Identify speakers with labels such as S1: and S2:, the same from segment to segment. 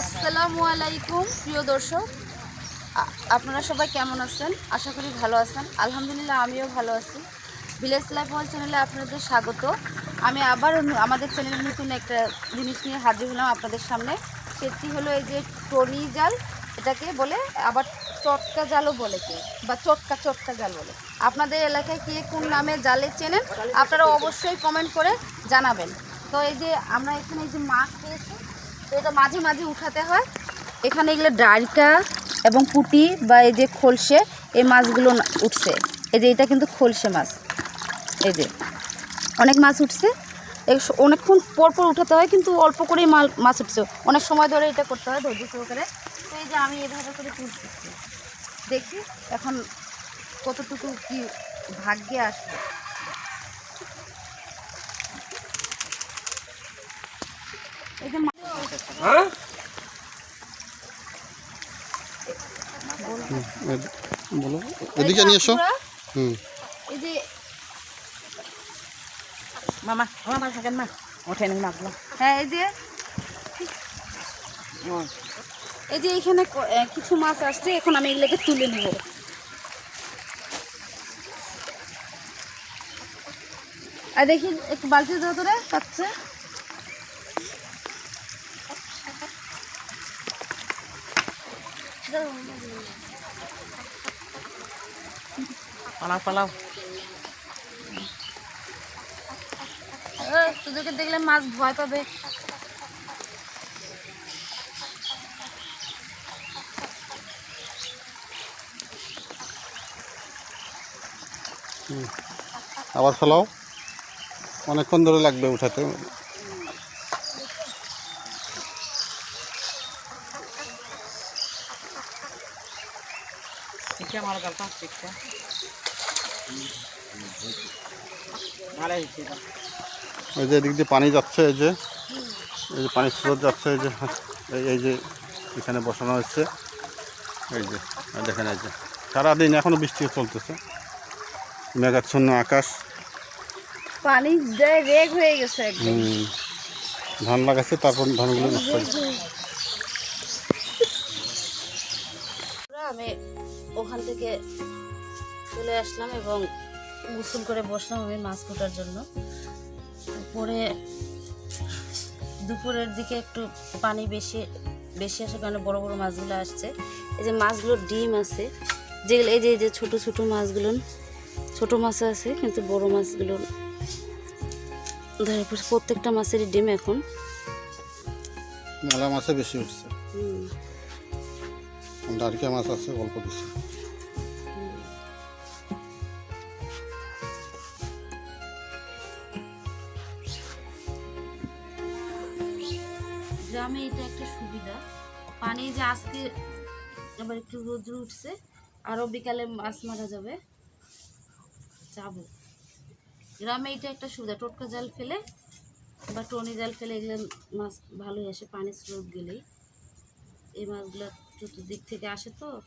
S1: আসসালামু আলাইকুম, প্রিয় দর্শক। আপনারা সবাই কেমন আছেন? আশা করি ভালো আছেন। আলহামদুলিল্লাহ, আমিও ভালো আছি। ভিলেজ লাইফ ওয়াল চ্যানেলে আপনাদের স্বাগত। আমি আবার আমাদের চ্যানেলে নতুন একটা জিনিস নিয়ে হাজির হলাম আপনাদের সামনে। সেটি হলো এই যে টনি জাল, এটাকে বলে, আবার চটকা জালও বলে কে বা চটকা চটকা জাল বলে। আপনাদের এলাকায় কে কোন নামে জালে চেনেন? আপনারা অবশ্যই কমেন্ট করে জানাবেন। তো এই যে আমরা এখানে এই যে মাছ পেয়েছি এটা মাঝে মাঝে উঠাতে হয়। এখানে এগুলো ডাইকা এবং পুটি বা এই যে খোলসে এই মাছগুলো উঠছে। এই যে এটা কিন্তু খোলসে মাছ। এই যে অনেক মাছ উঠছে। অনেকক্ষণ পর পর উঠাতে হয় কিন্তু অল্প করেই মাছ উঠছে। অনেক সময় ধরে এটা করতে হয় ধৈর্য সহকারে। তো এই যে আমি এভাবে করে তুলতেছি দেখি এখন কতটুকু কি ভাগ্যে আসবে। এই যে মা-
S2: বলো। এদিকে নিয়ে এসো। হুম
S1: এই যে
S3: মামা থাকেন মা। ওঠেন মাছগুলো
S1: হ্যাঁ এই যে। এই যে এখানে কিছু মাছ আসছে এখন আমি এগুলোকে তুলে নেব। আর দেখি একটু বালতি দাও তোরে পাচ্ছে।
S3: পালাও পালাও।
S1: তোদেরকে দেখলে মাছ ভয় পাবে।
S2: আবার ফেলাও। অনেকক্ষণ ধরে লাগবে উঠাতে।
S3: হয়েছে।
S2: এই যে এদিক দিয়ে পানি যাচ্ছে এই যে এই যে পানির স্রোত যাচ্ছে এই যে এই এই যে এখানে বসানো হচ্ছে এই যে দেখেন এই যে সারাদিন এখনও বৃষ্টি চলতেছে। মেঘাচ্ছন্ন আকাশ।
S1: পানি রেগ হয়ে গেছে
S2: হুম, ধান লাগাচ্ছে তারপর ধানগুলো নষ্ট হয়ে গেছে।
S1: আমি ওখান থেকে চলে আসলাম এবং গোসল করে বসলাম আমি মাছ কোটার জন্য। পরে দুপুরের দিকে একটু পানি বেশি বেশি আসে কারণে বড় বড় মাছগুলো আসছে। এই যে মাছগুলোর ডিম আছে যেগুলো এই যে এই যে ছোট ছোট মাছগুলো ছোট মাছ আছে কিন্তু বড় মাছগুলো। ধরে। প্রত্যেকটা মাছেরই ডিম এখন।
S2: মেলা মাছে বেশি উঠছে।
S1: হুম।
S2: ডারকিয়া মাছ আছে অল্প কিছু।
S1: এটা একটা সুবিধা। পানি যে আজকে আবার একটু রোদ্র উঠছে, আরও বিকালে মাছ মারা যাবে। যাব। গ্রামে এটা একটা সুবিধা, টোটকা জাল ফেলে বা টনি জাল ফেলে এগুলো মাছ ভালোই আসে, পানির স্রোত গেলেই। এই মাছগুলো চতুর্দিক থেকে আসে তো।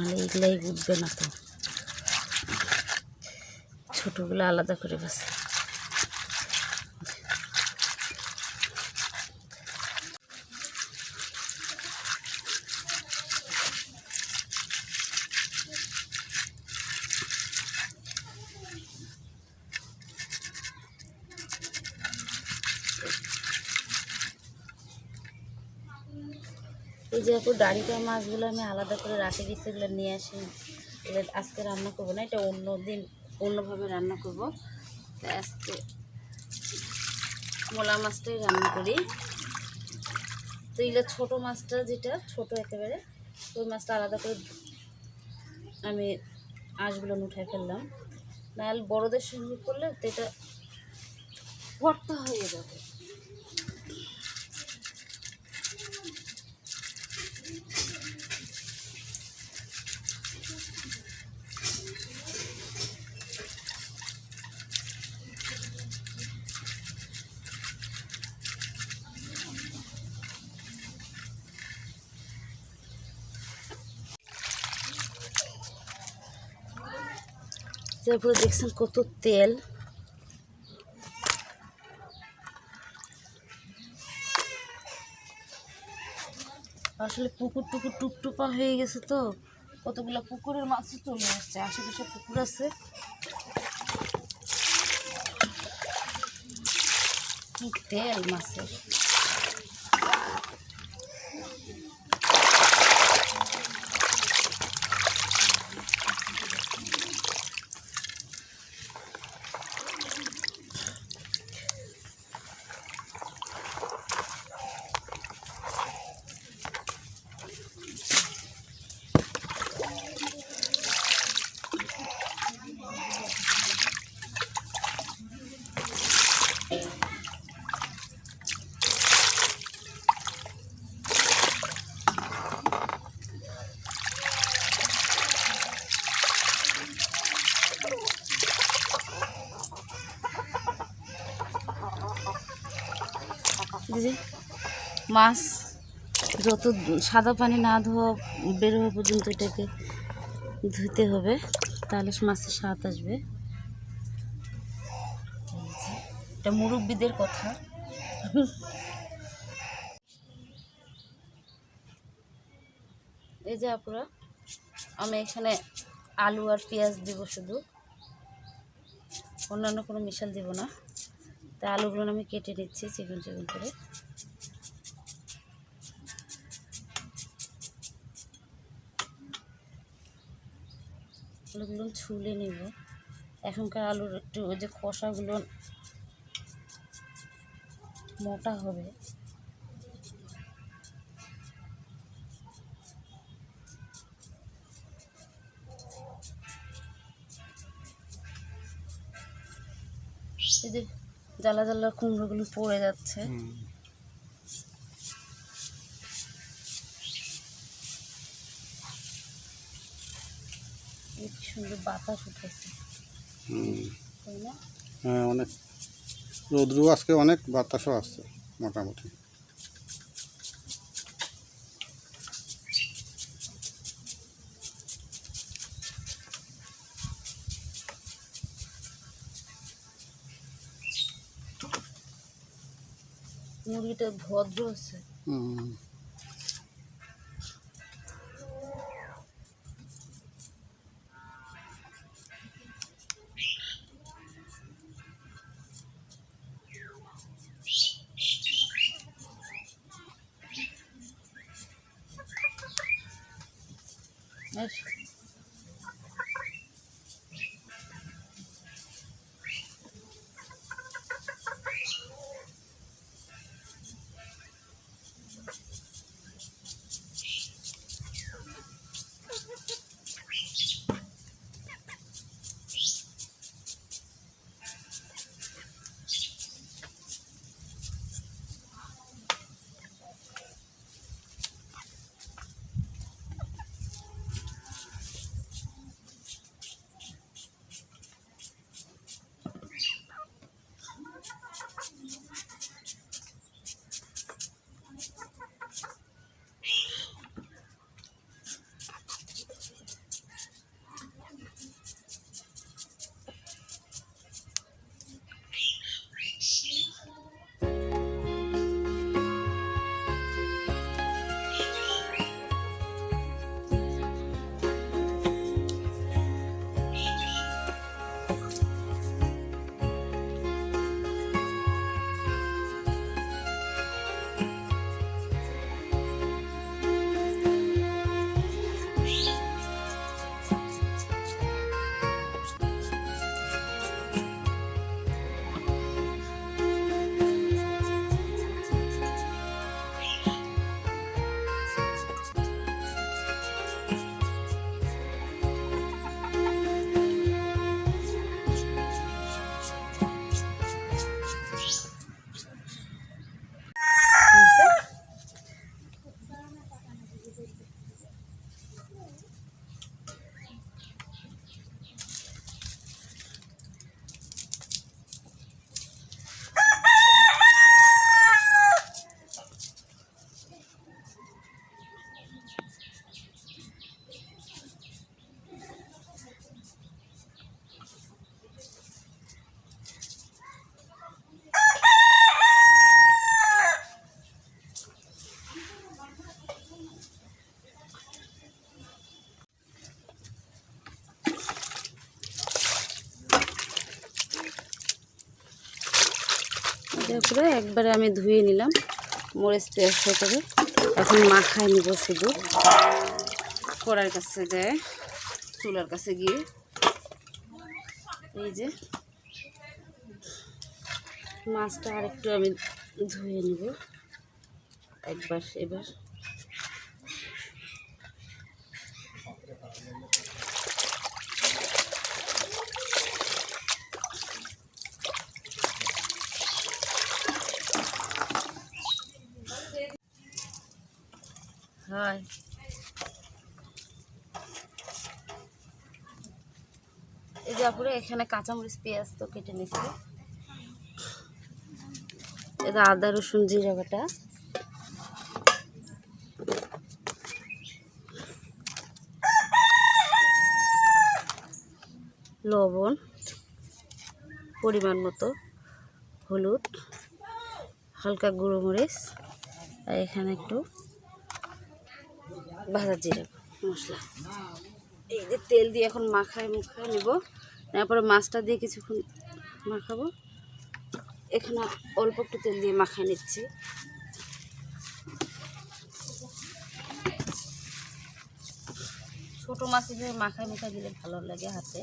S1: নাহলে এগুলাই উঠবে না তো। ছোটোগুলো আলাদা করে বাস। এই যে আপু ডাড়িটা মাছগুলো আমি আলাদা করে রাখে গেছি এগুলো নিয়ে আসি এগুলো আজকে রান্না করব না, এটা অন্য দিন অন্যভাবে রান্না করব। আজকে মোলা মাছটাই রান্না করি। তো এগুলো ছোটো মাছটা যেটা, ছোট একেবারে, ওই মাছটা আলাদা করে আমি আঁশগুলো উঠাই ফেললাম। নাহলে বড়দের সঙ্গে করলে তো এটা ভর্তা হয়ে যাবে। তারপরে দেখছেন কত তেল। আসলে পুকুর টুকুর টুকটুপা হয়ে গেছে তো। কতগুলো পুকুরের মাছও চলে আসছে, আশেপাশে পুকুর আছে। তেল মাছের। দিদি মাছ যত সাদা পানি না ধোয়া বের হওয়া পর্যন্ত এটাকে ধুতে হবে, তাহলে মাছের স্বাদ আসবে। এটা মুরব্বীদের কথা। এই যে আপুরা, আমি এখানে আলু আর পেঁয়াজ দিব শুধু। অন্যান্য কোনো মিশাল দিব না। তাই আলুগুলো আমি কেটে নিচ্ছি চিকন চিকন করে। আলুগুলো ছুলে নেব। এখনকার আলুর একটু ওই যে খোসাগুলো মোটা হবে। জ্বালা জ্বালা কুমড়োগুলো পড়ে যাচ্ছে। সুন্দর বাতাস উঠেছে।
S2: হুম। হ্যাঁ অনেক রোদ্রু আজকে অনেক বাতাসও আসছে মোটামুটি।
S1: মুরগিটা ভদ্র আছে। তারপরে একবারে আমি ধুয়ে নিলাম। মরিচ পেস্ট করে। এখন মাখায় নিব শুধু। কড়ার কাছে যায়, চুলার কাছে গিয়ে। এই যে মাছটা আরেকটু আমি ধুয়ে নিব। একবার, এবার। হয়। এই যে আপুরে, এখানে কাঁচামরিচ, পেঁয়াজ তো কেটে নিচ্ছি। এটা আদা, রসুন, জিরা বাটা। লবণ, পরিমাণ মতো হলুদ, হালকা গুঁড়ো মরিচ, আর এখানে একটু ভাজা জিরা। মশলা। এই যে তেল দিয়ে এখন মাখায় মুখায় নেব। তারপরে মাছটা দিয়ে কিছুক্ষণ মাখাবো। এখানে অল্প একটু তেল দিয়ে মাখায় নিচ্ছি। ছোটো মাছ হিসেবে মাখায় মুখায় দিলে ভালো লাগে হাতে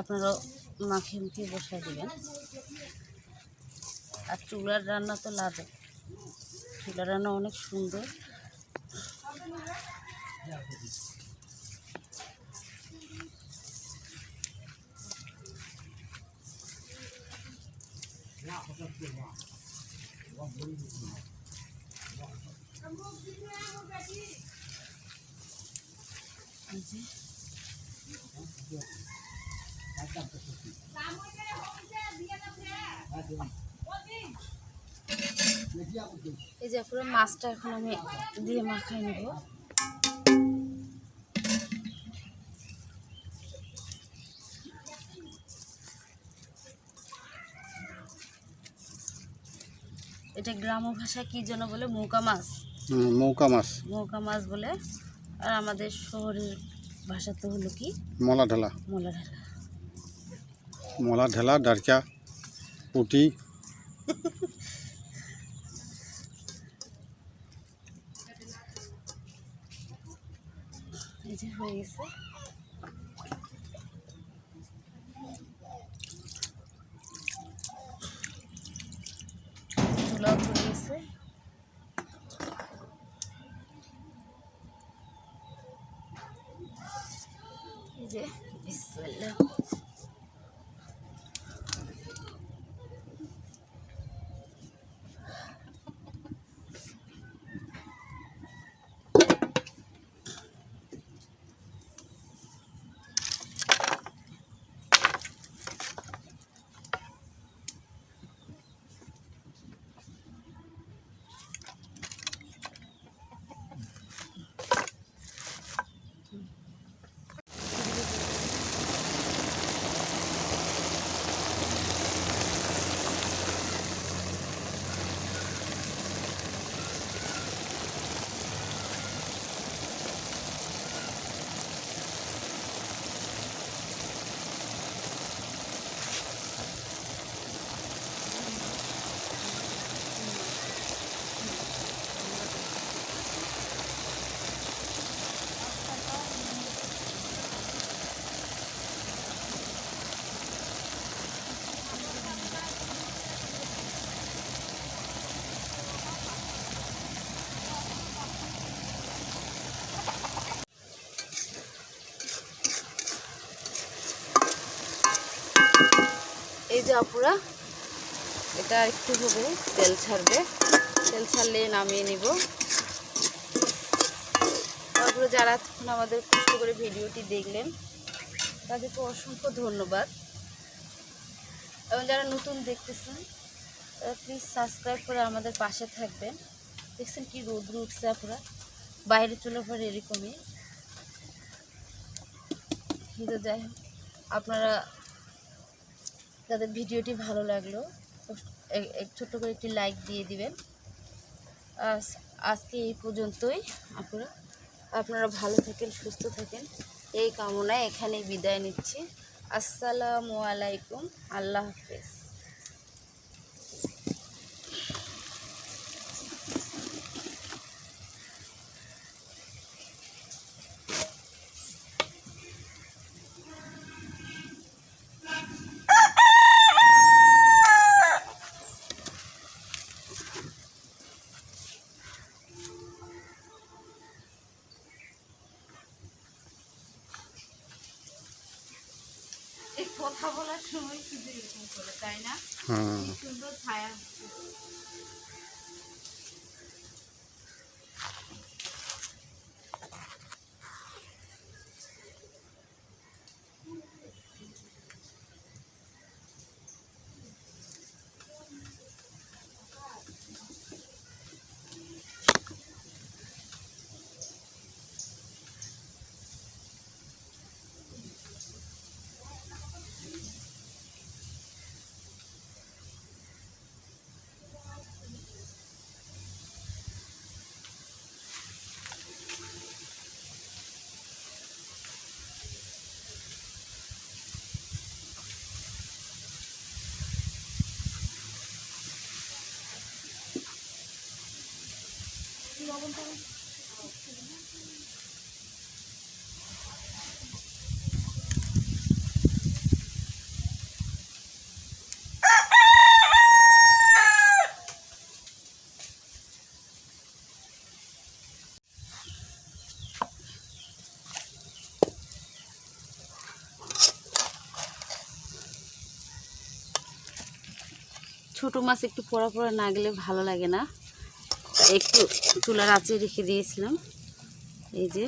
S1: আপনারাও মাখিয়ে মুখিয়ে বসায় দিবেন। আর চুলার রান্না তো লাগে চুলার রান্না অনেক সুন্দর। এই যে পুরো মাছটা এখন আমি দিয়ে মাখাই নেব। এটা গ্রাম্য ভাষা কি জন্য বলে মৌকা মাছ।
S2: মৌকা মাছ।
S1: মৌকা মাছ বলে। আর আমাদের শহরের ভাষা তো হলো কি?
S2: মলা ঢেলা
S1: মলা ঢালা
S2: মলা ঢেলা ডারকা পুটি।
S1: এই যে হয়ে গেছে। চুলাও হয়ে গেছে এই যে বিসমিল্লাহ যে আপুরা, এটা একটু হবে, তেল ছাড়বে। তেল ছাড়লে নামিয়ে নিব। তারপরে যারা এতক্ষণ আমাদের কষ্ট করে ভিডিওটি দেখলেন, তাদেরকে অসংখ্য ধন্যবাদ। এবং যারা নতুন দেখতেছেন, তারা প্লিজ সাবস্ক্রাইব করে আমাদের পাশে থাকবেন। দেখছেন কি রোদ্র উঠছে আপুরা। বাইরে চলে পরে এরকমই। কিন্তু যাই হোক, আপনারা তাদের ভিডিওটি ভালো লাগল। ছোট্ট করে একটি লাইক দিয়ে দিবেন। আজ, আজকে এই পর্যন্তই। আপনারা আপনারা ভালো থাকেন, সুস্থ থাকেন। এই কামনায় এখানেই বিদায় নিচ্ছি। আসসালামু আলাইকুম। আল্লাহ হাফেজ। কথা বলার সময় শুধু এরকম করে তাই না?
S2: সুন্দর
S1: কি ছায়া ছোট মাছ একটু পোড়া পোড়া না গেলে ভালো লাগে না। একটু চুলার আঁচে রেখে দিয়েছিলাম। এই যে